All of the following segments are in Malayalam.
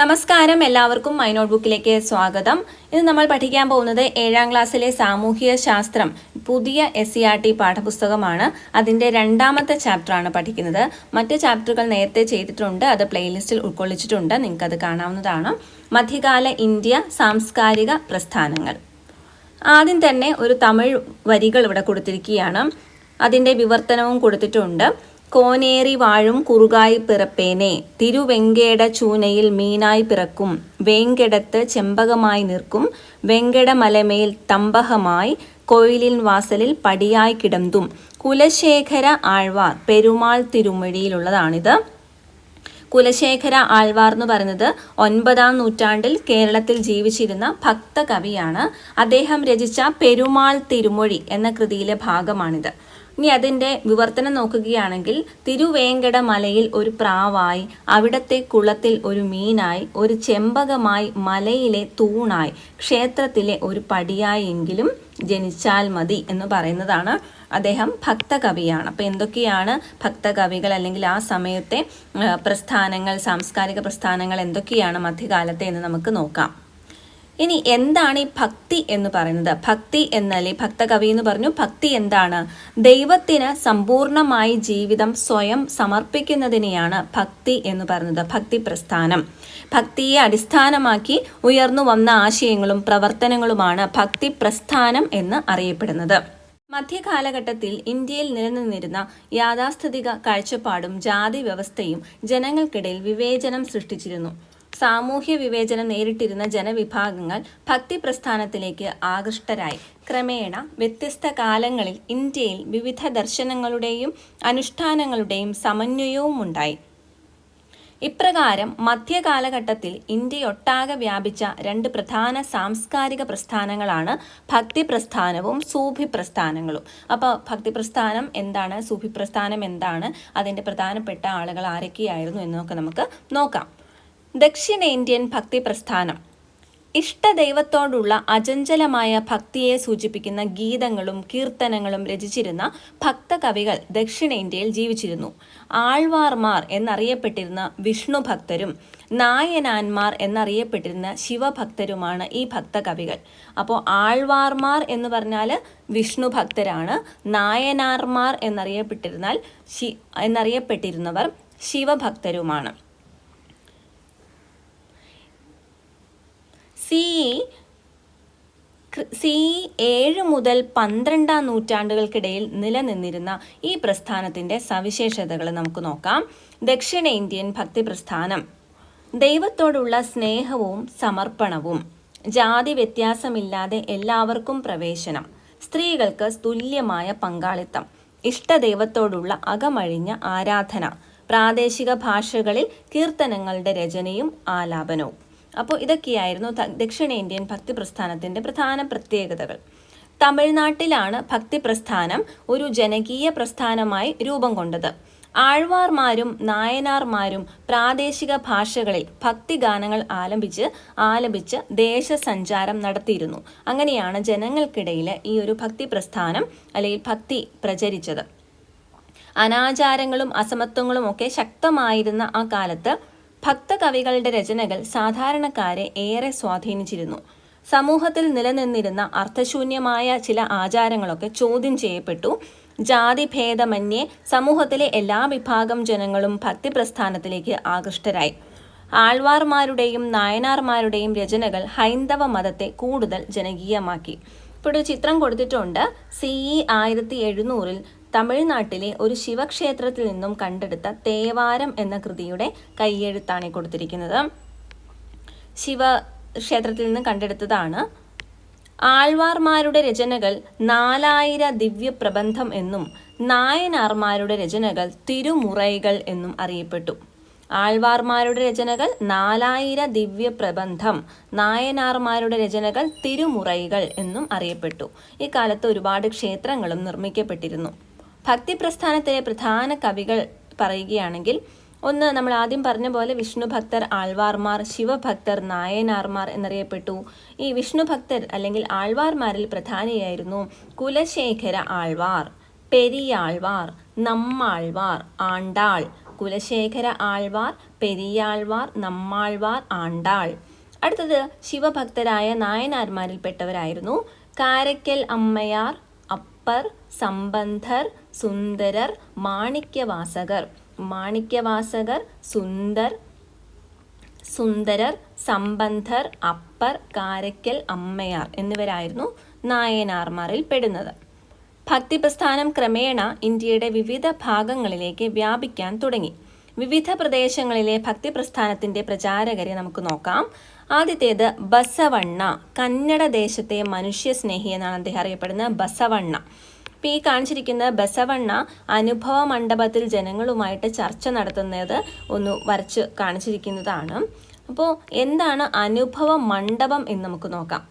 നമസ്കാരം എല്ലാവർക്കും മൈ നോട്ട് ബുക്കിലേക്ക് സ്വാഗതം. ഇന്ന് നമ്മൾ പഠിക്കാൻ പോകുന്നത് ഏഴാം ക്ലാസ്സിലെ സാമൂഹിക ശാസ്ത്രം പുതിയ എസ് സി ആർ ടി പാഠപുസ്തകമാണ്. അതിന്റെ രണ്ടാമത്തെ ചാപ്റ്ററാണ് പഠിക്കുന്നത്. മറ്റ് ചാപ്റ്ററുകൾ നേരത്തെ ചെയ്തിട്ടുണ്ട് അത് പ്ലേലിസ്റ്റിൽ ഉൾക്കൊള്ളിച്ചിട്ടുണ്ട് നിങ്ങൾക്കത് കാണാവുന്നതാണ്. മധ്യകാല ഇന്ത്യ സാംസ്കാരിക പ്രസ്ഥാനങ്ങൾ. ആദ്യം തന്നെ ഒരു തമിഴ് വരികൾ ഇവിടെ കൊടുത്തിരിക്കുകയാണ്. അതിന്റെ വിവർത്തനവും കൊടുത്തിട്ടുണ്ട്. കോനേറി വാഴും കുറുകായി പിറപ്പേനെ. തിരുവെങ്കേട ചൂനയിൽ മീനായി പിറക്കും. വേങ്കടത്ത് ചെമ്പകമായി നിൽക്കും. വെങ്കടമലമേൽ തമ്പഹമായി കോയിലിൻ വാസലിൽ പടിയായി കിടന്തും. കുലശേഖര ആഴ്വാർ പെരുമാൾ തിരുമൊഴിയിലുള്ളതാണിത്. കുലശേഖര ആൾവാർ എന്ന് പറയുന്നത് ഒൻപതാം നൂറ്റാണ്ടിൽ കേരളത്തിൽ ജീവിച്ചിരുന്ന ഭക്തകവിയാണ്. അദ്ദേഹം രചിച്ച പെരുമാൾ തിരുമൊഴി എന്ന കൃതിയിലെ ഭാഗമാണിത്. ഇനി അതിന്റെ വിവർത്തനം നോക്കുകയാണെങ്കിൽ തിരുവേങ്കട മലയിൽ ഒരു പ്രാവായി അവിടത്തെ കുളത്തിൽ ഒരു മീനായി ഒരു ചെമ്പകമായി മലയിലെ തൂണായി ക്ഷേത്രത്തിലെ ഒരു പടിയായെങ്കിലും ജനിച്ചാൽ മതി എന്ന് പറയുന്നതാണ് അദ്ദേഹം ഭക്തകവിയാണ്. അപ്പോൾ എന്തൊക്കെയാണ് ഭക്തകവികൾ അല്ലെങ്കിൽ ആ സമയത്തെ പ്രസ്ഥാനങ്ങൾ സാംസ്കാരിക പ്രസ്ഥാനങ്ങൾ എന്തൊക്കെയാണ് മധ്യകാലത്തെ എന്ന് നമുക്ക് നോക്കാം. ഇനി എന്താണ് ഈ ഭക്തി എന്ന് പറയുന്നത്? ഭക്തി എന്നല്ലേ ഭക്തകവി എന്ന് പറഞ്ഞു. ഭക്തി എന്താണ്? ദൈവത്തിന് സമ്പൂർണമായി ജീവിതം സ്വയം സമർപ്പിക്കുന്നതിനെയാണ് ഭക്തി എന്ന് പറയുന്നത്. ഭക്തി പ്രസ്ഥാനം. ഭക്തിയെ അടിസ്ഥാനമാക്കി ഉയർന്നു വന്ന ആശയങ്ങളും പ്രവർത്തനങ്ങളുമാണ് ഭക്തി പ്രസ്ഥാനം എന്ന് അറിയപ്പെടുന്നത്. മധ്യകാലഘട്ടത്തിൽ ഇന്ത്യയിൽ നിലനിന്നിരുന്ന യാഥാസ്ഥിതിക കാഴ്ചപ്പാടും ജാതി വ്യവസ്ഥയും ജനങ്ങൾക്കിടയിൽ വിവേചനം സൃഷ്ടിച്ചിരുന്നു. സാമൂഹ്യ വിവേചനം നേരിട്ടിരുന്ന ജനവിഭാഗങ്ങൾ ഭക്തി പ്രസ്ഥാനത്തിലേക്ക് ആകൃഷ്ടരായി. ക്രമേണ വ്യത്യസ്ത കാലങ്ങളിൽ ഇന്ത്യയിൽ വിവിധ ദർശനങ്ങളുടെയും അനുഷ്ഠാനങ്ങളുടെയും സമന്വയവും ഉണ്ടായി ഇപ്രകാരം മധ്യകാലഘട്ടത്തിൽ ഇന്ത്യയൊട്ടാകെ വ്യാപിച്ച രണ്ട് പ്രധാന സാംസ്കാരിക പ്രസ്ഥാനങ്ങളാണ് ഭക്തി പ്രസ്ഥാനവും സൂഫി പ്രസ്ഥാനങ്ങളും അപ്പോൾ ഭക്തി പ്രസ്ഥാനം എന്താണ്? സൂഫി പ്രസ്ഥാനം എന്താണ്? അതിന്റെ പ്രധാനപ്പെട്ട ആളുകൾ ആരൊക്കെയായിരുന്നു എന്നൊക്കെ നമുക്ക് നോക്കാം. ദക്ഷിണേന്ത്യൻ ഭക്തി പ്രസ്ഥാനം ഇഷ്ടദൈവത്തോടുള്ള അചഞ്ചലമായ ഭക്തിയെ സൂചിപ്പിക്കുന്ന ഗീതങ്ങളും കീർത്തനങ്ങളും രചിച്ചിരുന്ന ഭക്തകവികൾ ദക്ഷിണേന്ത്യയിൽ ജീവിച്ചിരുന്നു. ആൾവാർമാർ എന്നറിയപ്പെട്ടിരുന്ന വിഷ്ണു ഭക്തരും നായനാന്മാർ എന്നറിയപ്പെട്ടിരുന്ന ശിവഭക്തരുമാണ് ഈ ഭക്തകവികൾ. അപ്പോൾ ആൾവാർമാർ എന്ന് പറഞ്ഞാൽ വിഷ്ണു ഭക്തരാണ് നായനാർമാർ എന്നറിയപ്പെട്ടിരുന്നാൽ ശി എന്നറിയപ്പെട്ടിരുന്നവർ ശിവഭക്തരുമാണ്. സി സി ഏഴ് മുതൽ പന്ത്രണ്ടാം നൂറ്റാണ്ടുകൾക്കിടയിൽ നിലനിന്നിരുന്ന ഈ പ്രസ്ഥാനത്തിന്റെ സവിശേഷതകൾ നമുക്ക് നോക്കാം. ദക്ഷിണേന്ത്യൻ ഭക്തി പ്രസ്ഥാനം ദൈവത്തോടുള്ള സ്നേഹവും സമർപ്പണവും ജാതി വ്യത്യാസമില്ലാതെ എല്ലാവർക്കും പ്രവേശനം സ്ത്രീകൾക്ക് തുല്യമായ പങ്കാളിത്തം ഇഷ്ടദൈവത്തോടുള്ള അകമഴിഞ്ഞ ആരാധന പ്രാദേശിക ഭാഷകളിൽ കീർത്തനങ്ങളുടെ രചനയും ആലാപനവും. അപ്പോൾ ഇതൊക്കെയായിരുന്നു ദക്ഷിണേന്ത്യൻ ഭക്തി പ്രസ്ഥാനത്തിന്റെ പ്രധാന പ്രത്യേകതകൾ. തമിഴ്നാട്ടിലാണ് ഭക്തി പ്രസ്ഥാനം ഒരു ജനകീയ പ്രസ്ഥാനമായി രൂപം കൊണ്ടത്. ആഴ്വാർമാരും നായനാർമാരും പ്രാദേശിക ഭാഷകളിൽ ഭക്തിഗാനങ്ങൾ ആലപിച്ച് ആലപിച്ച് ദേശസഞ്ചാരം നടത്തിയിരുന്നു. അങ്ങനെയാണ് ജനങ്ങൾക്കിടയിൽ ഈ ഒരു ഭക്തി പ്രസ്ഥാനം അല്ലെങ്കിൽ ഭക്തി പ്രചരിച്ചത്. അനാചാരങ്ങളും അസമത്വങ്ങളും ഒക്കെ ശക്തമായിരുന്ന ആ കാലത്ത് ഭക്തകവികളുടെ രചനകൾ സാധാരണക്കാരെ ഏറെ സ്വാധീനിച്ചിരുന്നു. സമൂഹത്തിൽ നിലനിന്നിരുന്ന അർത്ഥശൂന്യമായ ചില ആചാരങ്ങളൊക്കെ ചോദ്യം ചെയ്യപ്പെട്ടു. ജാതിഭേദമന്യേ സമൂഹത്തിലെ എല്ലാ വിഭാഗം ജനങ്ങളും ഭക്തി പ്രസ്ഥാനത്തിലേക്ക് ആകൃഷ്ടരായി. ആൾവാർമാരുടെയും നായനാർമാരുടെയും രചനകൾ ഹൈന്ദവ മതത്തെ കൂടുതൽ ജനകീയമാക്കി. ഇപ്പോൾ ഒരു ചിത്രം കൊടുത്തിട്ടുണ്ട്. സി ഇ ആയിരത്തി എഴുന്നൂറിൽ തമിഴ്നാട്ടിലെ ഒരു ശിവക്ഷേത്രത്തിൽ നിന്നും കണ്ടെടുത്ത തേവാരം എന്ന കൃതിയുടെ കൈയെഴുത്താണ് കൊടുത്തിരിക്കുന്നത്. ശിവ ക്ഷേത്രത്തിൽ നിന്ന് കണ്ടെടുത്തതാണ്. ആൾവാർമാരുടെ രചനകൾ നാലായിര ദിവ്യ പ്രബന്ധം എന്നും നായനാർമാരുടെ രചനകൾ തിരുമുറൈകൾ എന്നും അറിയപ്പെട്ടു. ആൾവാർമാരുടെ രചനകൾ നാലായിര ദിവ്യ പ്രബന്ധം നായനാർമാരുടെ രചനകൾ തിരുമുറൈകൾ എന്നും അറിയപ്പെട്ടു. ഇക്കാലത്ത് കാലത്ത് ഒരുപാട് ക്ഷേത്രങ്ങളും നിർമ്മിക്കപ്പെട്ടിരുന്നു. ഭക്തി പ്രസ്ഥാനത്തിലെ പ്രധാന കവികൾ പറയുകയാണെങ്കിൽ ഒന്ന് നമ്മൾ ആദ്യം പറഞ്ഞ പോലെ വിഷ്ണു ഭക്തർ ആൾവാർമാർ ശിവഭക്തർ നായനാർമാർ എന്നറിയപ്പെട്ടു. ഈ വിഷ്ണു ഭക്തർ അല്ലെങ്കിൽ ആൾവാർമാരിൽ പ്രധാനിയായിരുന്നു കുലശേഖര ആൾവാർ പെരിയാൾവാർ നമ്മാൾവാർ ആണ്ടാൾ. കുലശേഖര ആൾവാർ പെരിയാൾവാർ നമ്മാൾവാർ ആണ്ടാൾ. അടുത്തത് ശിവഭക്തരായ നായനാർമാരിൽപ്പെട്ടവരായിരുന്നു കാരക്കൽ അമ്മയാർ അപ്പർ സംബന്ധർ സുന്ദരർ മാണിക്യവാസകർ. മാണിക്യവാസകർ സുന്ദർ സുന്ദരർ സംബന്ധർ അപ്പർ കാരക്കൽ അമ്മയാർ എന്നിവരായിരുന്നു നായനാർമാരിൽ പെടുന്നത്. ഭക്തിപ്രസ്ഥാനം ക്രമേണ ഇന്ത്യയുടെ വിവിധ ഭാഗങ്ങളിലേക്ക് വ്യാപിക്കാൻ തുടങ്ങി. വിവിധ പ്രദേശങ്ങളിലെ ഭക്തിപ്രസ്ഥാനത്തിന്റെ പ്രചാരകരെ നമുക്ക് നോക്കാം. ആദ്യത്തേത് ബസവണ്ണ കന്നഡ ദേശത്തെ മനുഷ്യ സ്നേഹി എന്നാണ് അദ്ദേഹം അറിയപ്പെടുന്നത് ബസവണ്ണ. ഇപ്പം ഈ കാണിച്ചിരിക്കുന്ന ബസവണ്ണ അനുഭവ മണ്ഡപത്തിൽ ജനങ്ങളുമായിട്ട് ചർച്ച നടത്തുന്നത് ഒന്ന് വരച്ച് കാണിച്ചിരിക്കുന്നതാണ്. അപ്പോൾ എന്താണ് അനുഭവ മണ്ഡപം എന്ന് നമുക്ക് നോക്കാം.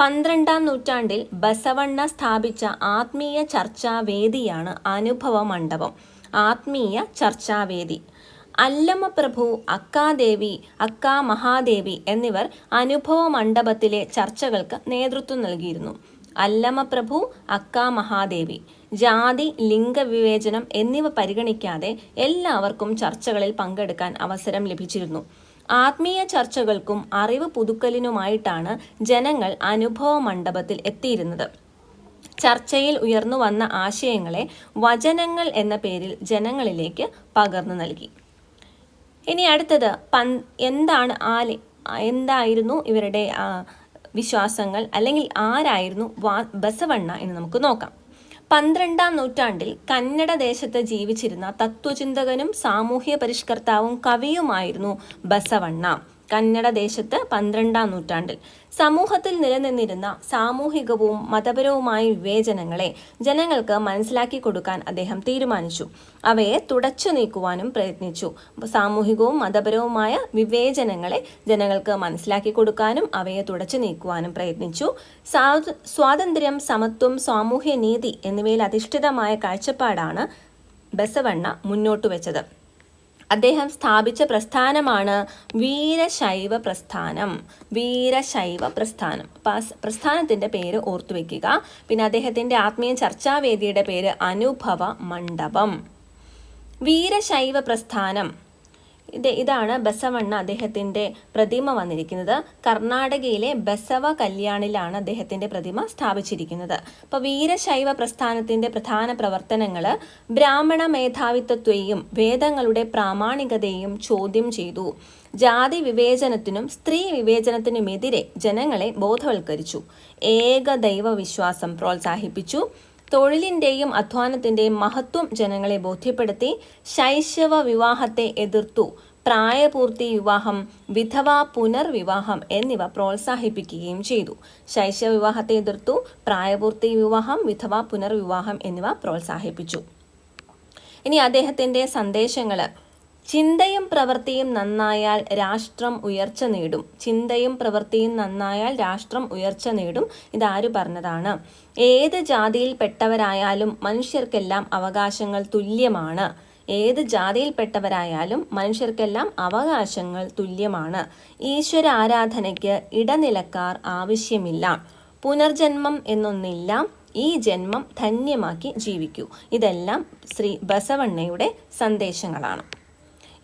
പന്ത്രണ്ടാം നൂറ്റാണ്ടിൽ ബസവണ്ണ സ്ഥാപിച്ച ആത്മീയ ചർച്ചാവേദിയാണ് അനുഭവ മണ്ഡപം. ആത്മീയ ചർച്ചാവേദി. അല്ലമ്മ പ്രഭു അക്കാദേവി അക്കാ മഹാദേവി എന്നിവർ അനുഭവ മണ്ഡപത്തിലെ ചർച്ചകൾക്ക് നേതൃത്വം നൽകിയിരുന്നു. അല്ലമ്മ പ്രഭു അക്കാ മഹാദേവി ജാതി ലിംഗവിവേചനം എന്നിവ പരിഗണിക്കാതെ എല്ലാവർക്കും ചർച്ചകളിൽ പങ്കെടുക്കാൻ അവസരം ലഭിച്ചിരുന്നു. ആത്മീയ ചർച്ചകൾക്കും അറിവ് പുതുക്കലിനുമായിട്ടാണ് ജനങ്ങൾ അനുഭവ മണ്ഡപത്തിൽ എത്തിയിരുന്നത്. ചർച്ചയിൽ ഉയർന്നു വന്ന ആശയങ്ങളെ വചനങ്ങൾ എന്ന പേരിൽ ജനങ്ങളിലേക്ക് പകർന്നു നൽകി. ഇനി അടുത്തത് എന്താണ് ആൽ എന്തായിരുന്നു ഇവരുടെ വിശ്വാസങ്ങൾ? അല്ലെങ്കിൽ ആരായിരുന്നു വാ ബസവണ്ണ എന്ന് നമുക്ക് നോക്കാം. പന്ത്രണ്ടാം നൂറ്റാണ്ടിൽ കന്നഡ ദേശത്ത് ജീവിച്ചിരുന്ന തത്വചിന്തകനും സാമൂഹ്യ പരിഷ്കർത്താവും കവിയുമായിരുന്നു ബസവണ്ണ. കന്നഡ ദേശത്ത് പന്ത്രണ്ടാം നൂറ്റാണ്ടിൽ. സമൂഹത്തിൽ നിലനിന്നിരുന്ന സാമൂഹികവും മതപരവുമായ വിവേചനങ്ങളെ ജനങ്ങൾക്ക് മനസ്സിലാക്കി കൊടുക്കാൻ അദ്ദേഹം തീരുമാനിച്ചു. അവയെ തുടച്ചു നീക്കുവാനും പ്രയത്നിച്ചു. സാമൂഹികവും മതപരവുമായ വിവേചനങ്ങളെ ജനങ്ങൾക്ക് മനസ്സിലാക്കി കൊടുക്കാനും അവയെ തുടച്ചു നീക്കുവാനും പ്രയത്നിച്ചു. സ്വാതന്ത്ര്യം സമത്വം സാമൂഹ്യ നീതി എന്നിവയിൽ അധിഷ്ഠിതമായ കാഴ്ചപ്പാടാണ് ബസവണ്ണ മുന്നോട്ട് വെച്ചത് അദ്ദേഹം സ്ഥാപിച്ച പ്രസ്ഥാനമാണ് വീരശൈവ പ്രസ്ഥാനം. വീരശൈവ പ്രസ്ഥാനം. പ്രസ്ഥാനത്തിന്റെ പേര് ഓർത്തു വെക്കുക. പിന്നെ അദ്ദേഹത്തിന്റെ ആത്മീയ ചർച്ചാവേദിയുടെ പേര് അനുഭവ മണ്ഡപം. വീരശൈവ പ്രസ്ഥാനം. ഇത് ഇതാണ് ബസവണ്ണ അദ്ദേഹത്തിന്റെ പ്രതിമ വന്നിരിക്കുന്നത്. കർണാടകയിലെ ബസവ കല്യാണിലാണ് അദ്ദേഹത്തിന്റെ പ്രതിമ സ്ഥാപിച്ചിരിക്കുന്നത്. അപ്പോൾ വീരശൈവ പ്രസ്ഥാനത്തിന്റെ പ്രധാന പ്രവർത്തനങ്ങൾ ബ്രാഹ്മണ മേധാവിത്വത്തെയും വേദങ്ങളുടെ പ്രാമാണികതയും ചോദ്യം ചെയ്തു. ജാതി വിവേചനത്തിനും സ്ത്രീ വിവേചനത്തിനുമെതിരെ ജനങ്ങളെ ബോധവൽക്കരിച്ചു. ഏകദൈവ വിശ്വാസം പ്രോത്സാഹിപ്പിച്ചു. തൊഴിലിന്റെയും അധ്വാനത്തിന്റെയും മഹത്വം ജനങ്ങളെ ബോധ്യപ്പെടുത്തി ശൈശവ വിവാഹത്തെ എതിർത്തു. പ്രായപൂർത്തി വിവാഹം വിധവ പുനർവിവാഹം എന്നിവ പ്രോത്സാഹിപ്പിക്കുകയും ചെയ്തു. ശൈശവ വിവാഹത്തെ എതിർത്തു പ്രായപൂർത്തി വിവാഹം വിധവ പുനർവിവാഹം എന്നിവ പ്രോത്സാഹിപ്പിച്ചു. ഇനി അദ്ദേഹത്തിന്റെ സന്ദേശങ്ങൾ ചിന്തയും പ്രവൃത്തിയും നന്നായാൽ രാഷ്ട്രം ഉയർച്ച നേടും. ചിന്തയും പ്രവൃത്തിയും നന്നായാൽ രാഷ്ട്രം ഉയർച്ച നേടും. ഇതാര് പറഞ്ഞതാണ്? ഏത് ജാതിയിൽപ്പെട്ടവരായാലും മനുഷ്യർക്കെല്ലാം അവകാശങ്ങൾ തുല്യമാണ്. ഏത് ജാതിയിൽപ്പെട്ടവരായാലും മനുഷ്യർക്കെല്ലാം അവകാശങ്ങൾ തുല്യമാണ്. ഈശ്വര ആരാധനയ്ക്ക് ഇടനിലക്കാർ ആവശ്യമില്ല. പുനർജന്മം എന്നൊന്നില്ല. ഈ ജന്മം ധന്യമാക്കി ജീവിക്കൂ. ഇതെല്ലാം ശ്രീ ബസവണ്ണയുടെ സന്ദേശങ്ങളാണ്.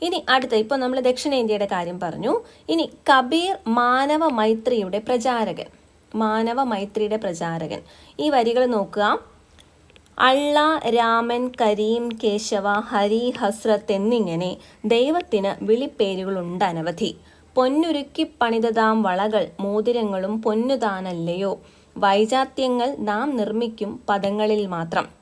ഇനി അടുത്ത ഇപ്പോൾ നമ്മൾ ദക്ഷിണേന്ത്യയുടെ കാര്യം പറഞ്ഞു. ഇനി കബീർ മാനവ മൈത്രിയുടെ പ്രചാരകൻ. മാനവ മൈത്രിയുടെ പ്രചാരകൻ. ഈ വരികൾ നോക്കുക. അള്ള രാമൻ കരീം കേശവ ഹരി ഹസ്രത്ത് എന്നിങ്ങനെ ദൈവത്തിന് വിളിപ്പേരുകളുണ്ട് അനവധി. പൊന്നുരുക്കി പണിതതാം വളകൾ മോതിരങ്ങളും പൊന്നുതാനല്ലയോ? വൈജാത്യങ്ങൾ നാം നിർമ്മിക്കും പദങ്ങളിൽ മാത്രം.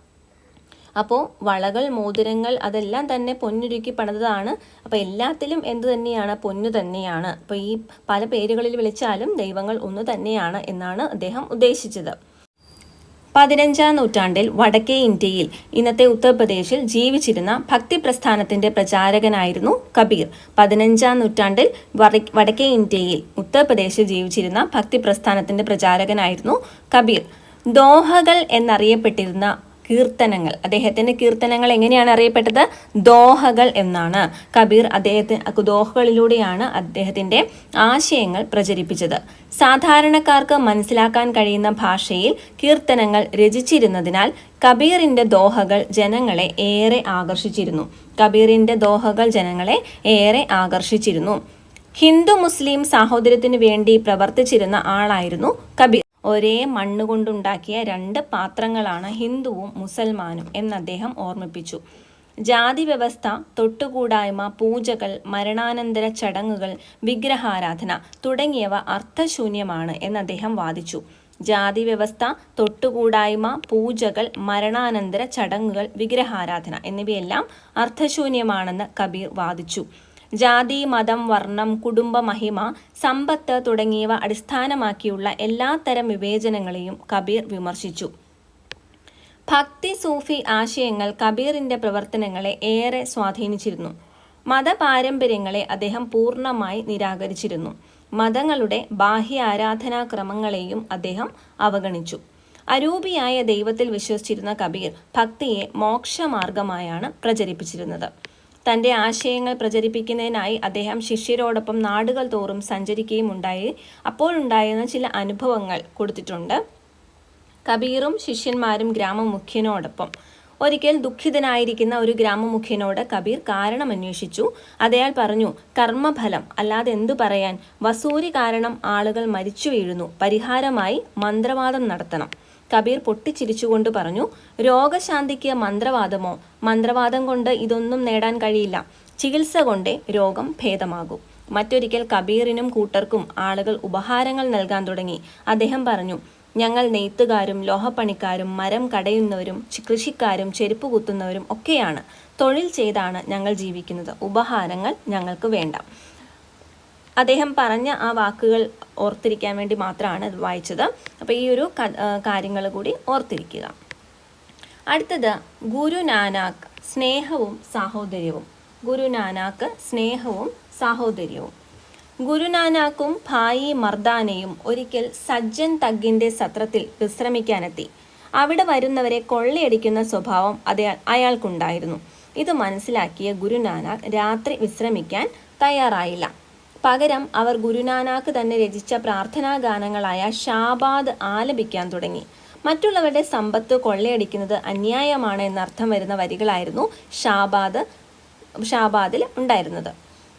അപ്പോൾ വളകൾ മോതിരങ്ങൾ അതെല്ലാം തന്നെ പൊന്നുരുക്കി പണിതതാണ്. അപ്പോൾ എല്ലാത്തിലും എന്ത് തന്നെയാണ്? പൊന്നു തന്നെയാണ്. അപ്പോൾ ഈ പല പേരുകളിൽ വിളിച്ചാലും ദൈവങ്ങൾ ഒന്ന് തന്നെയാണ് എന്നാണ് അദ്ദേഹം ഉദ്ദേശിച്ചത്. പതിനഞ്ചാം നൂറ്റാണ്ടിൽ വടക്കേ ഇന്ത്യയിൽ ഇന്നത്തെ ഉത്തർപ്രദേശിൽ ജീവിച്ചിരുന്ന ഭക്തി പ്രസ്ഥാനത്തിന്റെ പ്രചാരകനായിരുന്നു കബീർ. പതിനഞ്ചാം നൂറ്റാണ്ടിൽ വടക്കേ ഇന്ത്യയിൽ ഉത്തർപ്രദേശിൽ ജീവിച്ചിരുന്ന ഭക്തി പ്രസ്ഥാനത്തിന്റെ പ്രചാരകനായിരുന്നു കബീർ. ദോഹകൾ എന്നറിയപ്പെട്ടിരുന്ന കീർത്തനങ്ങൾ. അദ്ദേഹത്തിന്റെ കീർത്തനങ്ങൾ എങ്ങനെയാണ് അറിയപ്പെട്ടത്? ദോഹകൾ എന്നാണ്. കബീർ അദ്ദേഹത്തിന് ദോഹകളിലൂടെയാണ് അദ്ദേഹത്തിന്റെ ആശയങ്ങൾ പ്രചരിപ്പിച്ചത്. സാധാരണക്കാർക്ക് മനസ്സിലാക്കാൻ കഴിയുന്ന ഭാഷയിൽ കീർത്തനങ്ങൾ രചിച്ചിരുന്നതിനാൽ കബീറിന്റെ ദോഹകൾ ജനങ്ങളെ ഏറെ ആകർഷിച്ചിരുന്നു. കബീറിന്റെ ദോഹകൾ ജനങ്ങളെ ഏറെ ആകർഷിച്ചിരുന്നു. ഹിന്ദു മുസ്ലിം സാഹോദര്യത്തിനു വേണ്ടി പ്രവർത്തിച്ചിരുന്ന ആളായിരുന്നു കബീർ. ഒരേ മണ്ണ് മണ്ണുകൊണ്ടുണ്ടാക്കിയ രണ്ട് പാത്രങ്ങളാണ് ഹിന്ദുവും മുസൽമാനും എന്ന് അദ്ദേഹം ഓർമ്മിപ്പിച്ചു. ജാതി വ്യവസ്ഥ തൊട്ടുകൂടായ്മ പൂജകൾ മരണാനന്തര ചടങ്ങുകൾ വിഗ്രഹാരാധന തുടങ്ങിയവ അർത്ഥശൂന്യമാണ് എന്ന് അദ്ദേഹം വാദിച്ചു. ജാതി വ്യവസ്ഥ തൊട്ടുകൂടായ്മ പൂജകൾ മരണാനന്തര ചടങ്ങുകൾ വിഗ്രഹാരാധന എന്നിവയെല്ലാം അർത്ഥശൂന്യമാണെന്ന് കബീർ വാദിച്ചു. ജാതി മതം വർണം കുടുംബ മഹിമ സമ്പത്ത് തുടങ്ങിയവ അടിസ്ഥാനമാക്കിയുള്ള എല്ലാത്തരം വിവേചനങ്ങളെയും കബീർ വിമർശിച്ചു. ഭക്തി സൂഫി ആശയങ്ങൾ കബീറിന്റെ പ്രവർത്തനങ്ങളെ ഏറെ സ്വാധീനിച്ചിരുന്നു. മതപാരമ്പര്യങ്ങളെ അദ്ദേഹം പൂർണമായി നിരാകരിച്ചിരുന്നു. മതങ്ങളുടെ ബാഹ്യ ആരാധനാക്രമങ്ങളെയും അദ്ദേഹം അവഗണിച്ചു. അരൂപിയായ ദൈവത്തിൽ വിശ്വസിച്ചിരുന്ന കബീർ ഭക്തിയെ മോക്ഷമാർഗമായാണ് പ്രചരിപ്പിച്ചിരുന്നത്. തന്റെ ആശയങ്ങൾ പ്രചരിപ്പിക്കുന്നതിനായി അദ്ദേഹം ശിഷ്യരോടൊപ്പം നാടുകൾ തോറും സഞ്ചരിക്കുകയും ഉണ്ടായി അപ്പോഴുണ്ടായിരുന്ന ചില അനുഭവങ്ങൾ കൊടുത്തിട്ടുണ്ട്. കബീറും ശിഷ്യന്മാരും ഗ്രാമമുഖ്യനോടൊപ്പം. ഒരിക്കൽ ദുഃഖിതനായിരിക്കുന്ന ഒരു ഗ്രാമമുഖ്യനോട് കബീർ കാരണം അന്വേഷിച്ചു. അയാൾ പറഞ്ഞു കർമ്മഫലം അല്ലാതെ എന്തു പറയാൻ? വസൂരി കാരണം ആളുകൾ മരിച്ചു വീഴുന്നു. പരിഹാരമായി മന്ത്രവാദം നടത്തണം. കബീർ പൊട്ടിച്ചിരിച്ചുകൊണ്ട് പറഞ്ഞു രോഗശാന്തിക്ക് മന്ത്രവാദമോ? മന്ത്രവാദം കൊണ്ട് ഇതൊന്നും നേടാൻ കഴിയില്ല. ചികിത്സ കൊണ്ടേ രോഗം ഭേദമാകൂ. മറ്റൊരിക്കൽ കബീറിനും കൂട്ടർക്കും ആളുകൾ ഉപഹാരങ്ങൾ നൽകാൻ തുടങ്ങി. അദ്ദേഹം പറഞ്ഞു ഞങ്ങൾ നെയ്ത്തുകാരും ലോഹപ്പണിക്കാരും മരം കടയുന്നവരും കൃഷിക്കാരും ചെരുപ്പ് കുത്തുന്നവരും ഒക്കെയാണ്. തൊഴിൽ ചെയ്താണ് ഞങ്ങൾ ജീവിക്കുന്നത്. ഉപഹാരങ്ങൾ ഞങ്ങൾക്ക് വേണ്ട. അദ്ദേഹം പറഞ്ഞ ആ വാക്കുകൾ ഓർത്തിരിക്കാൻ വേണ്ടി മാത്രമാണ് വായിച്ചത്. അപ്പോൾ ഈ ഒരു കാര്യങ്ങൾ കൂടി ഓർത്തിരിക്കുക. അടുത്തത് ഗുരു നാനാക്ക് സ്നേഹവും സാഹോദര്യവും. ഗുരു നാനാക്ക് സ്നേഹവും സാഹോദര്യവും. ഗുരുനാനാക്കും ഭായി മർദാനയും ഒരിക്കൽ സജ്ജൻ തഗ്ഗിന്റെ സത്രത്തിൽ വിശ്രമിക്കാനെത്തി. അവിടെ വരുന്നവരെ കൊള്ളയടിക്കുന്ന സ്വഭാവം അതേ അയാൾക്കുണ്ടായിരുന്നു. ഇത് മനസ്സിലാക്കിയ ഗുരുനാനാക്ക് രാത്രി വിശ്രമിക്കാൻ തയ്യാറായില്ല. പകരം അവർ ഗുരുനാനാക്ക് തന്നെ രചിച്ച പ്രാർത്ഥനാ ഗാനങ്ങളായ ഷാബാദ് ആലപിക്കാൻ തുടങ്ങി. മറ്റുള്ളവരുടെ സമ്പത്ത് കൊള്ളയടിക്കുന്നത് അന്യായമാണ് എന്നർത്ഥം വരുന്ന വരികളായിരുന്നു ഷാബാദ് ഷാബാദിൽ ഉണ്ടായിരുന്നത്.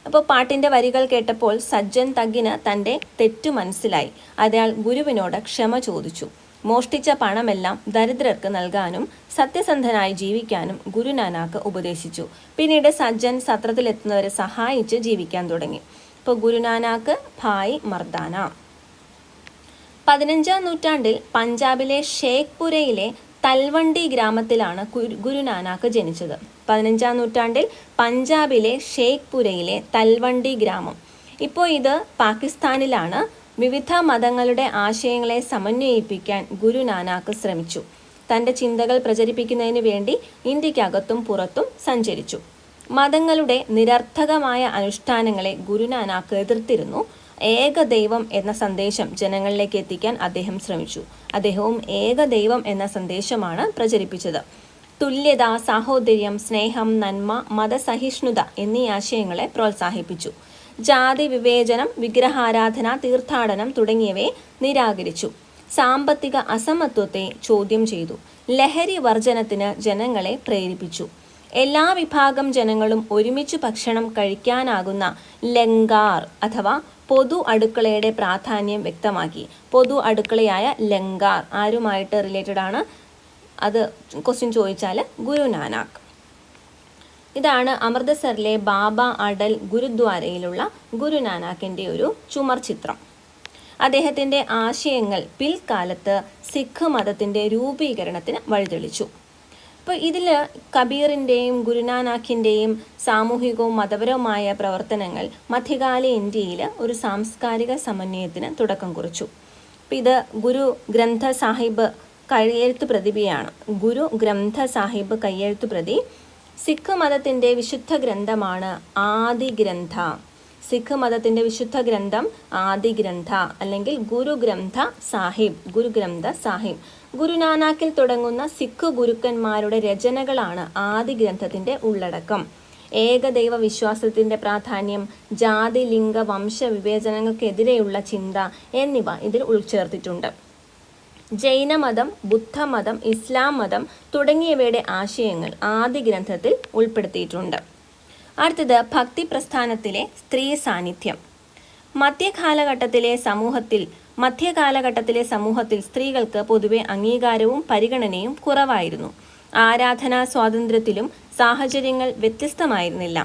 അപ്പോൾ പാട്ടിന്റെ വരികൾ കേട്ടപ്പോൾ സജ്ജൻ തഗ്ഗിന് തന്റെ തെറ്റു മനസ്സിലായി. അയാൾ ഗുരുവിനോട് ക്ഷമ ചോദിച്ചു. മോഷ്ടിച്ച പണമെല്ലാം ദരിദ്രർക്ക് നൽകാനും സത്യസന്ധനായി ജീവിക്കാനും ഗുരുനാനാക്ക് ഉപദേശിച്ചു. പിന്നീട് സജ്ജൻ സത്രത്തിലെത്തുന്നവരെ സഹായിച്ച് ജീവിക്കാൻ തുടങ്ങി. ഇപ്പോൾ ഗുരുനാനാക്ക് ഭായ് മർദാന. പതിനഞ്ചാം നൂറ്റാണ്ടിൽ പഞ്ചാബിലെ ഷേഖ്പുരയിലെ തൽവണ്ടി ഗ്രാമത്തിലാണ് ഗുരുനാനാക്ക് ജനിച്ചത്. പതിനഞ്ചാം നൂറ്റാണ്ടിൽ പഞ്ചാബിലെ ഷേഖ്പുരയിലെ തൽവണ്ടി ഗ്രാമം. ഇപ്പോൾ ഇത് പാകിസ്ഥാനിലാണ്. വിവിധ മതങ്ങളുടെ ആശയങ്ങളെ സമന്വയിപ്പിക്കാൻ ഗുരുനാനാക്ക് ശ്രമിച്ചു. തന്റെ ചിന്തകൾ പ്രചരിപ്പിക്കുന്നതിന് വേണ്ടി ഇന്ത്യക്കകത്തും പുറത്തും സഞ്ചരിച്ചു. മതങ്ങളുടെ നിരർത്ഥകമായ അനുഷ്ഠാനങ്ങളെ ഗുരുനാനാക്ക് എതിർത്തിരുന്നു. ഏകദൈവം എന്ന സന്ദേശം ജനങ്ങളിലേക്ക് എത്തിക്കാൻ അദ്ദേഹം ശ്രമിച്ചു. അദ്ദേഹവും ഏകദൈവം എന്ന സന്ദേശമാണ് പ്രചരിപ്പിച്ചത്. തുല്യത സാഹോദര്യം സ്നേഹം നന്മ മതസഹിഷ്ണുത എന്നീ ആശയങ്ങളെ പ്രോത്സാഹിപ്പിച്ചു. ജാതി വിവേചനം വിഗ്രഹാരാധന തീർത്ഥാടനം തുടങ്ങിയവയെ നിരാകരിച്ചു. സാമ്പത്തിക അസമത്വത്തെ ചോദ്യം ചെയ്തു. ലഹരി വർജനത്തിന് ജനങ്ങളെ പ്രേരിപ്പിച്ചു. എല്ലാ വിഭാഗം ജനങ്ങളും ഒരുമിച്ച് ഭക്ഷണം കഴിക്കാനാകുന്ന ലങ്കാർ അഥവാ പൊതു അടുക്കളയുടെ പ്രാധാന്യം വ്യക്തമാക്കി. പൊതു അടുക്കളയായ ലങ്കാർ ആരുമായിട്ട് റിലേറ്റഡ് ആണ്? അത് ക്വസ്റ്റ്യൻ ചോദിച്ചാൽ ഗുരു നാനാക്ക്. ഇതാണ് അമൃതസറിലെ ബാബ അടൽ ഗുരുദ്വാരയിലുള്ള ഗുരു നാനാക്കിന്റെ ഒരു ചുമർ ചിത്രം. അദ്ദേഹത്തിന്റെ ആശയങ്ങൾ പിൽക്കാലത്ത് സിഖ് മതത്തിന്റെ രൂപീകരണത്തിന് വഴിതെളിച്ചു. അപ്പോൾ ഇതിൽ കബീറിന്റെയും ഗുരുനാനാക്കിന്റെയും സാമൂഹികവും മതപരവുമായ പ്രവർത്തനങ്ങൾ മധ്യകാല ഇന്ത്യയിൽ ഒരു സാംസ്കാരിക സമന്വയത്തിന് തുടക്കം കുറിച്ചു. അപ്പം ഇത് ഗുരു ഗ്രന്ഥ സാഹിബ് കയ്യെഴുത്ത് പ്രതിഭയാണ്. ഗുരു ഗ്രന്ഥ സാഹിബ് കയ്യെഴുത്ത് പ്രതി സിഖ് മതത്തിന്റെ വിശുദ്ധ ഗ്രന്ഥമാണ് ആദി ഗ്രന്ഥ സിഖ് മതത്തിന്റെ വിശുദ്ധ ഗ്രന്ഥം ആദി ഗ്രന്ഥ അല്ലെങ്കിൽ ഗുരു ഗ്രന്ഥ സാഹിബ് ഗുരു ഗ്രന്ഥ സാഹിബ്. ഗുരുനാനാക്കിൽ തുടങ്ങുന്ന സിഖ് ഗുരുക്കന്മാരുടെ രചനകളാണ് ആദി ഗ്രന്ഥത്തിന്റെ ഉള്ളടക്കം. ഏകദൈവ വിശ്വാസത്തിന്റെ പ്രാധാന്യം ജാതി ലിംഗ വംശ വിവേചനങ്ങൾക്കെതിരെയുള്ള ചിന്ത എന്നിവ ഇതിൽ ഉൾച്ചേർത്തിട്ടുണ്ട്. ജൈനമതം ബുദ്ധമതം ഇസ്ലാം മതം തുടങ്ങിയവയുടെ ആശയങ്ങൾ ആദി ഗ്രന്ഥത്തിൽ ഉൾപ്പെടുത്തിയിട്ടുണ്ട്. അടുത്തത് ഭക്തി പ്രസ്ഥാനത്തിലെ സ്ത്രീ സാന്നിധ്യം. മധ്യകാലഘട്ടത്തിലെ സമൂഹത്തിൽ മധ്യകാലഘട്ടത്തിലെ സമൂഹത്തിൽ സ്ത്രീകൾക്ക് പൊതുവെ അംഗീകാരവും പരിഗണനയും കുറവായിരുന്നു. ആരാധനാ സ്വാതന്ത്ര്യത്തിലും സാഹചര്യങ്ങൾ വ്യത്യസ്തമായിരുന്നില്ല.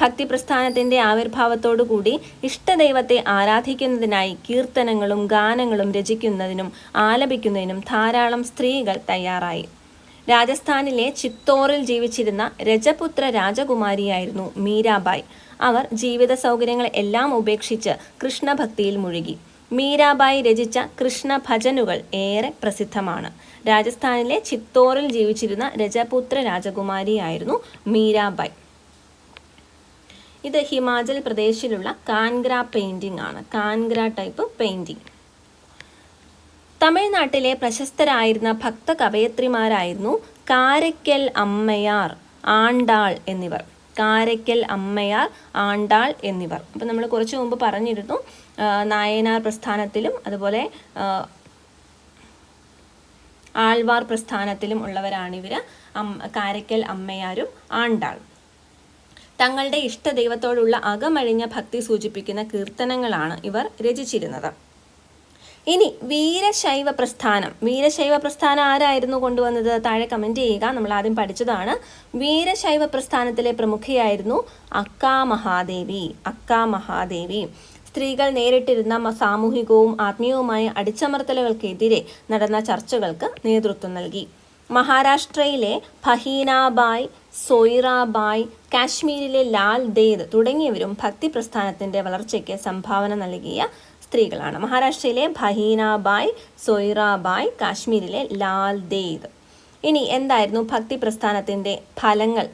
ഭക്തി പ്രസ്ഥാനത്തിന്റെ ആവിർഭാവത്തോടുകൂടി ഇഷ്ടദൈവത്തെ ആരാധിക്കുന്നതിനായി കീർത്തനങ്ങളും ഗാനങ്ങളും രചിക്കുന്നതിനും ആലപിക്കുന്നതിനും ധാരാളം സ്ത്രീകൾ തയ്യാറായി. രാജസ്ഥാനിലെ ചിത്തോറിൽ ജീവിച്ചിരുന്ന രജപുത്ര രാജകുമാരിയായിരുന്നു മീരാബായ്. അവർ ജീവിത സൗകര്യങ്ങൾ എല്ലാം ഉപേക്ഷിച്ച് കൃഷ്ണഭക്തിയിൽ മുഴുകി. മീരാബായി രചിച്ച കൃഷ്ണ ഭജനുകൾ ഏറെ പ്രസിദ്ധമാണ്. രാജസ്ഥാനിലെ ചിത്തോറിൽ ജീവിച്ചിരുന്ന രജപുത്ര രാജകുമാരിയായിരുന്നു മീരാബായ്. ഇത് ഹിമാചൽ പ്രദേശിലുള്ള കാൻഗ്ര പെയിന്റിംഗ് ആണ്. കാൻഗ്ര ടൈപ്പ് പെയിന്റിംഗ് തമിഴ്നാട്ടിലെ പ്രശസ്തരായിരുന്ന ഭക്ത കവയത്രിമാരായിരുന്നു കാരയ്ക്കൽ അമ്മയാർ ആണ്ടാൾ എന്നിവർ. കാരയ്ക്കൽ അമ്മയാർ ആണ്ടാൾ എന്നിവർ. അപ്പം നമ്മൾ കുറച്ച് മുമ്പ് പറഞ്ഞിരുന്നു നായനാർ പ്രസ്ഥാനത്തിലും അതുപോലെ ആൾവാർ പ്രസ്ഥാനത്തിലും ഉള്ളവരാണിവർ കാരക്കൽ അമ്മയാരും ആണ്ടാൾ. തങ്ങളുടെ ഇഷ്ട ദൈവത്തോടുള്ള അകമഴിഞ്ഞ ഭക്തി സൂചിപ്പിക്കുന്ന കീർത്തനങ്ങളാണ് ഇവർ രചിച്ചിരുന്നത്. ഇനി വീരശൈവ പ്രസ്ഥാനം. വീരശൈവ പ്രസ്ഥാനം ആരായിരുന്നു കൊണ്ടുവന്നത്? താഴെ കമന്റ് ചെയ്യുക. നമ്മൾ ആദ്യം പഠിച്ചതാണ്. വീരശൈവ പ്രസ്ഥാനത്തിലെ പ്രമുഖയായിരുന്നു അക്കാ മഹാദേവി അക്കാ മഹാദേവി സ്ത്രീകൾ നേരിട്ടിരുന്ന സാമൂഹികവും ആത്മീയവുമായ അടിച്ചമർത്തലുകൾക്കെതിരെ നടന്ന ചർച്ചകൾക്ക് നേതൃത്വം നൽകി. മഹാരാഷ്ട്രയിലെ ഫഹീനാബായ് സോയിറാബായ് കാശ്മീരിലെ ലാൽ ദേദ് തുടങ്ങിയവരും ഭക്തി പ്രസ്ഥാനത്തിന്റെ വളർച്ചയ്ക്ക് സംഭാവന നൽകിയ സ്ത്രീകളാണ്. മഹാരാഷ്ട്രയിലെ ഭഹീനാബായ് സോയിറാബായ് കാശ്മീരിലെ ലാൽ ദേദ്. ഇനി എന്തായിരുന്നു ഭക്തി പ്രസ്ഥാനത്തിന്റെ ഫലങ്ങൾ?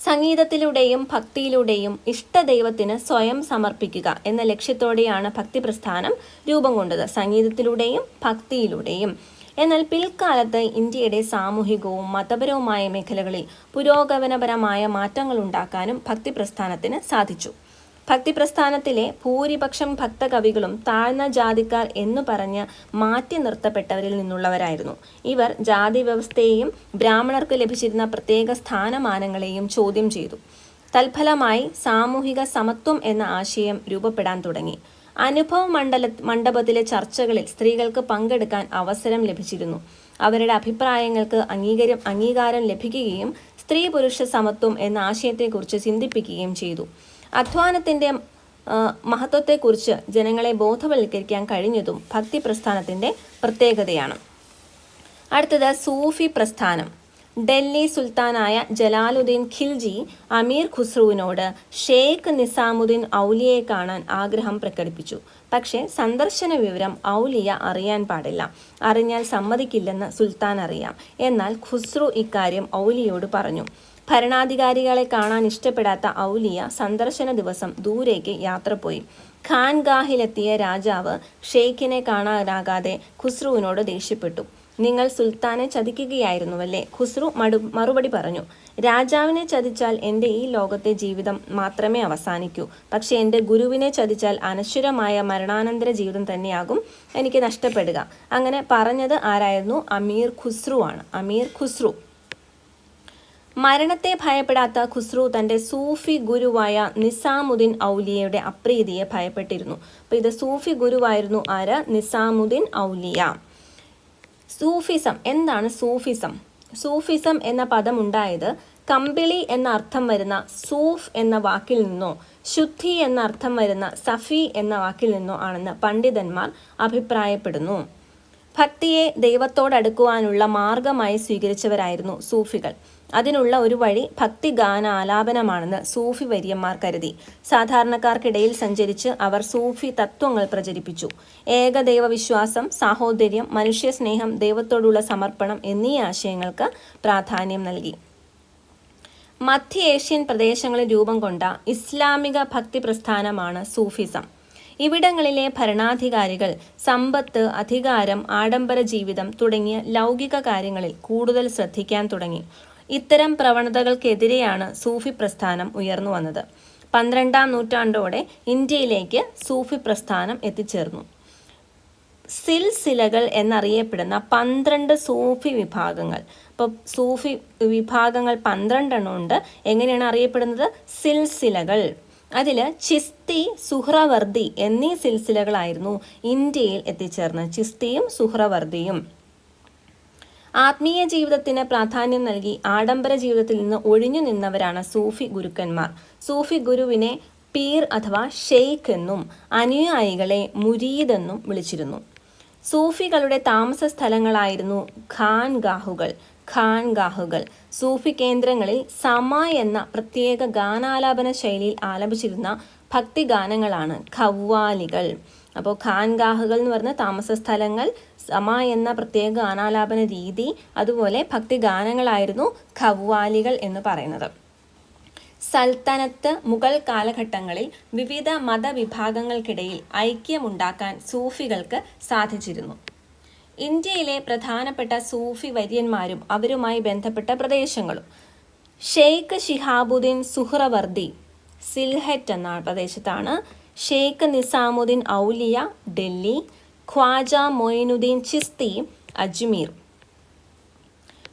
സംഗീതത്തിലൂടെയും ഭക്തിയിലൂടെയും ഇഷ്ടദൈവത്തിന് സ്വയം സമർപ്പിക്കുക എന്ന ലക്ഷ്യത്തോടെയാണ് ഭക്തി പ്രസ്ഥാനം രൂപം കൊണ്ടത്. സംഗീതത്തിലൂടെയും ഭക്തിയിലൂടെയും. എന്നാൽ പിൽക്കാലത്ത് ഇന്ത്യയുടെ സാമൂഹികവും മതപരവുമായ മേഖലകളിൽ പുരോഗമനപരമായ മാറ്റങ്ങൾ ഉണ്ടാക്കാനും ഭക്തി പ്രസ്ഥാനത്തിന് സാധിച്ചു. ഭക്തി പ്രസ്ഥാനത്തിലെ ഭൂരിപക്ഷം ഭക്തകവികളും താഴ്ന്ന ജാതിക്കാർ എന്നു പറഞ്ഞ് മാറ്റി നിർത്തപ്പെട്ടവരിൽ നിന്നുള്ളവരായിരുന്നു. ഇവർ ജാതി വ്യവസ്ഥയെയും ബ്രാഹ്മണർക്ക് ലഭിച്ചിരുന്ന പ്രത്യേക സ്ഥാനമാനങ്ങളെയും ചോദ്യം ചെയ്തു. തൽഫലമായി സാമൂഹിക സമത്വം എന്ന ആശയം രൂപപ്പെടാൻ തുടങ്ങി. അനുഭവ മണ്ഡല മണ്ഡപത്തിലെ ചർച്ചകളിൽ സ്ത്രീകൾക്ക് പങ്കെടുക്കാൻ അവസരം ലഭിച്ചിരുന്നു. അവരുടെ അഭിപ്രായങ്ങൾക്ക് അംഗീകാരം അംഗീകാരം ലഭിക്കുകയും സ്ത്രീ പുരുഷ സമത്വം എന്ന ആശയത്തെക്കുറിച്ച് ചിന്തിപ്പിക്കുകയും ചെയ്തു. അധ്വാനത്തിന്റെ ആ, മഹത്വത്തെക്കുറിച്ച് ജനങ്ങളെ ബോധവൽക്കരിക്കാൻ കഴിഞ്ഞതും ഭക്തി പ്രസ്ഥാനത്തിന്റെ പ്രത്യേകതയാണ്. അടുത്തത് സൂഫി പ്രസ്ഥാനം. ഡൽഹി സുൽത്താനായ ജലാലുദ്ദീൻ ഖിൽജി അമീർ ഖുസ്രുവിനോട് ഷെയ്ഖ് നിസാമുദ്ദീൻ ഔലിയെ കാണാൻ ആഗ്രഹം പ്രകടിപ്പിച്ചു. പക്ഷേ സന്ദർശന വിവരം ഔലിയ അറിയാൻ പാടില്ല. അറിഞ്ഞാൽ സമ്മതിക്കില്ലെന്ന് സുൽത്താൻ അറിയാം. എന്നാൽ ഖുസ്രു ഇക്കാര്യം ഔലിയോട് പറഞ്ഞു. ഭരണാധികാരികളെ കാണാൻ ഇഷ്ടപ്പെടാത്ത ഔലിയ സന്ദർശന ദിവസം ദൂരേക്ക് യാത്ര പോയി. ഖാൻഗാഹിലെത്തിയ രാജാവ് ഷെയ്ഖിനെ കാണാനാകാതെ ഖുസ്രുവിനോട് ദേഷ്യപ്പെട്ടു. നിങ്ങൾ സുൽത്താനെ ചതിക്കുകയായിരുന്നുവല്ലേ? ഖുസ്രു മടു മറുപടി പറഞ്ഞു. രാജാവിനെ ചതിച്ചാൽ എന്റെ ഈ ലോകത്തെ ജീവിതം മാത്രമേ അവസാനിക്കൂ. പക്ഷേ എന്റെ ഗുരുവിനെ ചതിച്ചാൽ അനശ്വരമായ മരണാനന്തര ജീവിതം തന്നെയാകും എനിക്ക് നഷ്ടപ്പെടുക. അങ്ങനെ പറഞ്ഞത് ആരായിരുന്നു? അമീർ ഖുസ്രു ആണ്. അമീർ ഖുസ്രു. മരണത്തെ ഭയപ്പെടാത്ത ഖുസ്രു തന്റെ സൂഫി ഗുരുവായ നിസാമുദ്ദീൻ ഔലിയയുടെ അപ്രീതിയെ ഭയപ്പെട്ടിരുന്നു. അപ്പൊ ഇത് സൂഫി ഗുരുവായിരുന്നു ആര്? നിസാമുദ്ദീൻ ഔലിയ. സൂഫിസം. എന്താണ് സൂഫിസം? സൂഫിസം എന്ന പദം ഉണ്ടായത് കമ്പിളി എന്ന അർത്ഥം വരുന്ന സൂഫ് എന്ന വാക്കിൽ നിന്നോ ശുദ്ധി എന്ന അർത്ഥം വരുന്ന സഫി എന്ന വാക്കിൽ നിന്നോ ആണെന്ന് പണ്ഡിതന്മാർ അഭിപ്രായപ്പെടുന്നു. ഭക്തിയെ ദൈവത്തോടടുക്കുവാനുള്ള മാർഗമായി സ്വീകരിച്ചവരായിരുന്നു സൂഫികൾ. അതിനുള്ള ഒരു വഴി ഭക്തി ഗാന ആലാപനമാണെന്ന് സൂഫി വര്യന്മാർ കരുതി. സാധാരണക്കാർക്കിടയിൽ സഞ്ചരിച്ച് അവർ സൂഫി തത്വങ്ങൾ പ്രചരിപ്പിച്ചു. ഏകദൈവ വിശ്വാസം സാഹോദര്യം മനുഷ്യസ്നേഹം ദൈവത്തോടുള്ള സമർപ്പണം എന്നീ ആശയങ്ങൾക്ക് പ്രാധാന്യം നൽകി. മധ്യ ഏഷ്യൻ പ്രദേശങ്ങളിൽ രൂപം കൊണ്ട ഇസ്ലാമിക ഭക്തി പ്രസ്ഥാനമാണ് സൂഫിസം. ഇവിടങ്ങളിലെ ഭരണാധികാരികൾ സമ്പത്ത് അധികാരം ആഡംബര ജീവിതം തുടങ്ങിയ ലൗകിക കാര്യങ്ങളിൽ കൂടുതൽ ശ്രദ്ധിക്കാൻ തുടങ്ങി. ഇത്തരം പ്രവണതകൾക്കെതിരെയാണ് സൂഫി പ്രസ്ഥാനം ഉയർന്നു വന്നത്. പന്ത്രണ്ടാം നൂറ്റാണ്ടോടെ ഇന്ത്യയിലേക്ക് സൂഫി പ്രസ്ഥാനം എത്തിച്ചേർന്നു. സിൽസിലകൾ എന്നറിയപ്പെടുന്ന പന്ത്രണ്ട് സൂഫി വിഭാഗങ്ങൾ. ഇപ്പോൾ സൂഫി വിഭാഗങ്ങൾ പന്ത്രണ്ടെണ്ണം ഉണ്ട്. എങ്ങനെയാണ് അറിയപ്പെടുന്നത്? സിൽസിലകൾ. അതിൽ ചിസ്തി സുഹ്രവർദി എന്നീ സിൽസിലകളായിരുന്നു ഇന്ത്യയിൽ എത്തിച്ചേർന്നത്. ചിസ്തിയും സുഹ്രവർദിയും. ആത്മീയ ജീവിതത്തിന് പ്രാധാന്യം നൽകി ആഡംബര ജീവിതത്തിൽ നിന്ന് ഒഴിഞ്ഞു നിന്നവരാണ് സൂഫി ഗുരുക്കന്മാർ. സൂഫി ഗുരുവിനെ പീർ അഥവാ ഷെയ്ഖ് എന്നും അനുയായികളെ മുരീദ് എന്നും വിളിച്ചിരുന്നു. സൂഫികളുടെ താമസ സ്ഥലങ്ങളായിരുന്നു ഖാൻഗാഹുകൾ. ഖാൻഗാഹുകൾ സൂഫി കേന്ദ്രങ്ങളിൽ സമ എന്ന പ്രത്യേക ഗാനാലാപന ശൈലിയിൽ ആലപിച്ചിരുന്ന ഭക്തി ഗാനങ്ങളാണ് ഖവ്വാലികൾ. അപ്പോൾ ഖാൻഗാഹുകൾ എന്ന് പറഞ്ഞ താമസ സ്ഥലങ്ങൾ സമ എന്ന പ്രത്യേക ഗാനാലാപന രീതി അതുപോലെ ഭക്തിഗാനങ്ങളായിരുന്നു ഖവ്വാലികൾ എന്ന് പറയുന്നത്. സൽത്തനത്ത് മുഗൾ കാലഘട്ടങ്ങളിൽ വിവിധ മതവിഭാഗങ്ങൾക്കിടയിൽ ഐക്യമുണ്ടാക്കാൻ സൂഫികൾക്ക് സാധിച്ചിരുന്നു. ഇന്ത്യയിലെ പ്രധാനപ്പെട്ട സൂഫി വര്യന്മാരും അവരുമായി ബന്ധപ്പെട്ട പ്രദേശങ്ങളും. ഷെയ്ഖ് ഷിഹാബുദ്ദീൻ സുഹ്റവർദി സിൽഹറ്റ് എന്ന പ്രദേശത്താണ്. ഷെയ്ഖ് നിസാമുദ്ദീൻ ഔലിയ ഡൽഹി. ഖ്വാജ മൊയിനുദ്ദീൻ ചിസ്തി അജ്മീർ.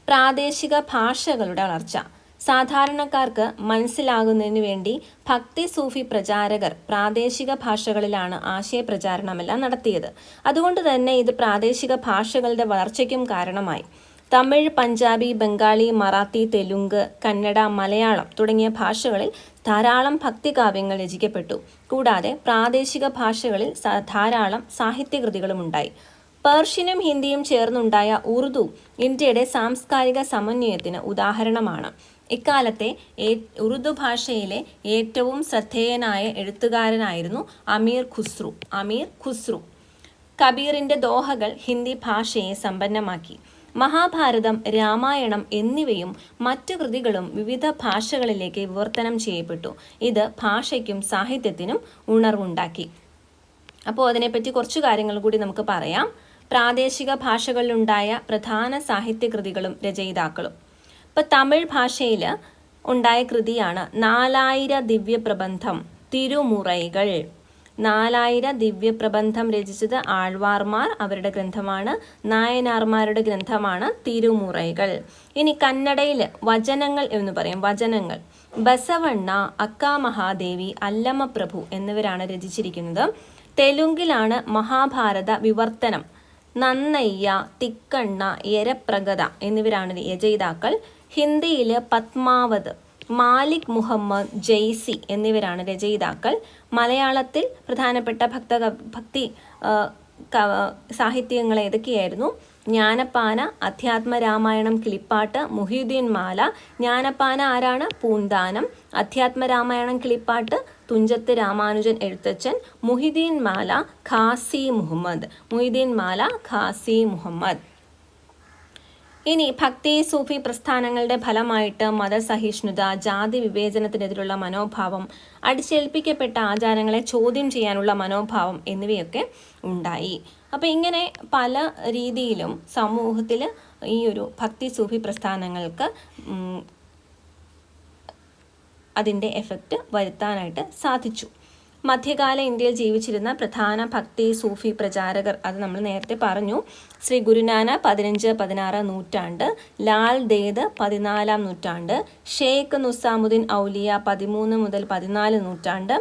പ്രാദേശിക ഭാഷകളുടെ വളർച്ച. സാധാരണക്കാർക്ക് മനസ്സിലാകുന്നതിന് വേണ്ടി ഭക്തി സൂഫി പ്രചാരകർ പ്രാദേശിക ഭാഷകളിലാണ് ആശയപ്രചാരണമെല്ലാം നടത്തിയത്. അതുകൊണ്ട് തന്നെ ഇത് പ്രാദേശിക ഭാഷകളുടെ വളർച്ചയ്ക്കും കാരണമായി. തമിഴ് പഞ്ചാബി ബംഗാളി മറാത്തി തെലുങ്ക് കന്നഡ മലയാളം തുടങ്ങിയ ഭാഷകളിൽ ധാരാളം ഭക്തികാവ്യങ്ങൾ രചിക്കപ്പെട്ടു. കൂടാതെ പ്രാദേശിക ഭാഷകളിൽ ധാരാളം സാഹിത്യകൃതികളും ഉണ്ടായി പേർഷ്യനും ഹിന്ദിയും ചേർന്നുണ്ടായ ഉറുദു ഇന്ത്യയുടെ സാംസ്കാരിക സമന്വയത്തിന് ഉദാഹരണമാണ്. ഇക്കാലത്തെ ഉറുദു ഭാഷയിലെ ഏറ്റവും ശ്രദ്ധേയനായ എഴുത്തുകാരനായിരുന്നു അമീർ ഖുസ്രു അമീർ ഖുസ്രു. കബീറിന്റെ ദോഹകൾ ഹിന്ദി ഭാഷയെ സമ്പന്നമാക്കി. മഹാഭാരതം രാമായണം എന്നിവയും മറ്റു കൃതികളും വിവിധ ഭാഷകളിലേക്ക് വിവർത്തനം ചെയ്യപ്പെട്ടു. ഇത് ഭാഷയ്ക്കും സാഹിത്യത്തിനും ഉണർവുണ്ടാക്കി. അപ്പോൾ അതിനെപ്പറ്റി കുറച്ച് കാര്യങ്ങൾ കൂടി നമുക്ക് പറയാം. പ്രാദേശിക ഭാഷകളിലുണ്ടായ പ്രധാന സാഹിത്യകൃതികളും രചയിതാക്കളും. ഇപ്പം തമിഴ് ഭാഷയിൽ ഉണ്ടായ കൃതിയാണ് നാലായിര ദിവ്യപ്രബന്ധം തിരുമുറൈകൾ. നാലായിര ദിവ്യപ്രബന്ധം രചിച്ചത് ആഴ്വാർമാർ അവരുടെ ഗ്രന്ഥമാണ്. നായനാർമാരുടെ ഗ്രന്ഥമാണ് തിരുമുറൈകൾ. ഇനി കന്നഡയിൽ വചനങ്ങൾ എന്ന് പറയും. വചനങ്ങൾ. ബസവണ്ണ അക്കാ മഹാദേവി അല്ലമ്മ പ്രഭു എന്നിവരാണ് രചിച്ചിരിക്കുന്നത്. തെലുങ്കിലാണ് മഹാഭാരത വിവർത്തനം. നന്നയ്യ തിക്കണ്ണ എരപ്രഗത എന്നിവരാണ് രചയിതാക്കൾ. ഹിന്ദിയിൽ പത്മാവത്. മാലിക് മുഹമ്മദ് ജെയ്സി എന്നിവരാണ് രചയിതാക്കൾ. മലയാളത്തിൽ പ്രധാനപ്പെട്ട ഭക്ത ഭക്തി സാഹിത്യങ്ങൾ ഏതൊക്കെയായിരുന്നു? ജ്ഞാനപ്പാന അധ്യാത്മരാമായണം കിളിപ്പാട്ട് മുഹിയുദ്ദീൻ മാല ജ്ഞാനപ്പാന ആരാണ്? പൂന്താനം അധ്യാത്മരാമായണം കിളിപ്പാട്ട് തുഞ്ചത്ത് രാമാനുജൻ എഴുത്തച്ഛൻ മുഹിദ്ദീൻ മാല ഖാസി മുഹമ്മദ് മുഹിദ്ദീൻ മാല ഖാസി മുഹമ്മദ്. ഇനി ഭക്തി സൂഫി പ്രസ്ഥാനങ്ങളുടെ ഫലമായിട്ട് മതസഹിഷ്ണുത ജാതി വിവേചനത്തിനെതിരുള്ള മനോഭാവം അടിച്ചേൽപ്പിക്കപ്പെട്ട ആചാരങ്ങളെ ചോദ്യം ചെയ്യാനുള്ള മനോഭാവം എന്നിവയൊക്കെ ഉണ്ടായി. അപ്പോൾ ഇങ്ങനെ പല രീതിയിലും സമൂഹത്തിൽ ഈ ഒരു ഭക്തി സൂഫി പ്രസ്ഥാനങ്ങൾക്ക് അതിന്റെ എഫക്റ്റ് വരുത്താനായിട്ട് സാധിച്ചു. മധ്യകാല ഇന്ത്യയിൽ ജീവിച്ചിരുന്ന പ്രധാന ഭക്തി സൂഫി പ്രചാരകർ അത് നമ്മൾ നേരത്തെ പറഞ്ഞു. ശ്രീ ഗുരുനാന പതിനഞ്ച് പതിനാറ് നൂറ്റാണ്ട് ലാൽ ദേദ് പതിനാലാം നൂറ്റാണ്ട് ഷെയ്ഖ് നുസാമുദ്ദീൻ ഔലിയ പതിമൂന്ന് മുതൽ പതിനാല് നൂറ്റാണ്ട്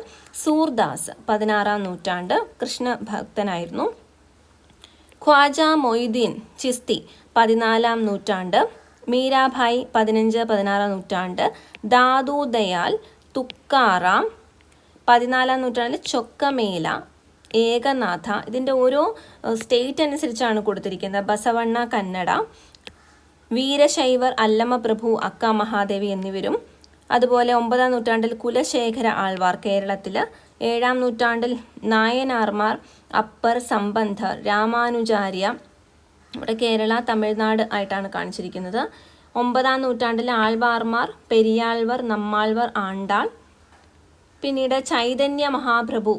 സൂർദാസ് പതിനാറാം നൂറ്റാണ്ട് കൃഷ്ണ ഭക്തനായിരുന്നു. ഖ്വാജ മൊയ്തീൻ ചിസ്തി പതിനാലാം നൂറ്റാണ്ട് മീരാഭായ് പതിനഞ്ച് പതിനാറാം നൂറ്റാണ്ട് ദാദു ദയാൽ തുക്കാറാം പതിനാലാം നൂറ്റാണ്ടിൽ ചൊക്കമേല ഏകനാഥ ഇതിന്റെ ഓരോ സ്റ്റേറ്റ് അനുസരിച്ചാണ് കൊടുത്തിരിക്കുന്നത്. ബസവണ്ണ കന്നഡ വീരശൈവർ അല്ലമ്മ പ്രഭു അക്ക മഹാദേവി എന്നിവരും. അതുപോലെ ഒമ്പതാം നൂറ്റാണ്ടിൽ കുലശേഖര ആൾവാർ കേരളത്തിൽ ഏഴാം നൂറ്റാണ്ടിൽ നായനാർമാർ അപ്പർ സംബന്ധർ രാമാനുചാര്യ. ഇവിടെ കേരള തമിഴ്നാട് ആയിട്ടാണ് കാണിച്ചിരിക്കുന്നത്. ഒമ്പതാം നൂറ്റാണ്ടിൽ ആൾവാർമാർ പെരിയാൾവർ നമ്മാൾവർ ആണ്ടാൾ. പിന്നീട് ചൈതന്യ മഹാപ്രഭു.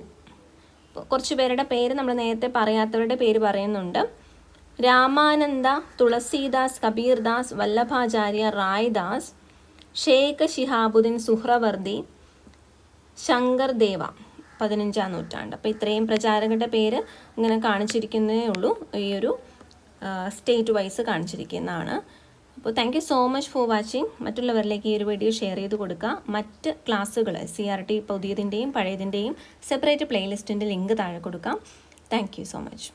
കുറച്ച് പേരുടെ പേര് നമ്മൾ നേരത്തെ പറയാത്തവരുടെ പേര് പറയുന്നുണ്ട്. രാമാനന്ദ തുളസീദാസ് കബീർദാസ് വല്ലഭാചാര്യ റായ്ദാസ് ഷേഖ് ശിഹാബുദ്ദീൻ സുഹ്രവർദി ശങ്കർ ദേവ പതിനഞ്ചാം നൂറ്റാണ്ട്. അപ്പോൾ ഇത്രയും പ്രചാരകരുടെ പേര് ഇങ്ങനെ കാണിച്ചിരിക്കുന്നേ ഉള്ളൂ. ഈ ഒരു സ്റ്റേറ്റ് വൈസ് കാണിച്ചിരിക്കുന്നതാണ്. അപ്പോൾ thank you so much for watching മറ്റുള്ളവരിലേക്ക് ഈ ഒരു വീഡിയോ ഷെയർ ചെയ്ത് കൊടുക്കുക. മറ്റ് ക്ലാസ്സുകൾ സി ആർ ടി പുതിയതിന്റെയും പഴയതിന്റെയും സെപ്പറേറ്റ് പ്ലേലിസ്റ്റിന്റെ ലിങ്ക് താഴെ കൊടുക്കാം. Thank you so much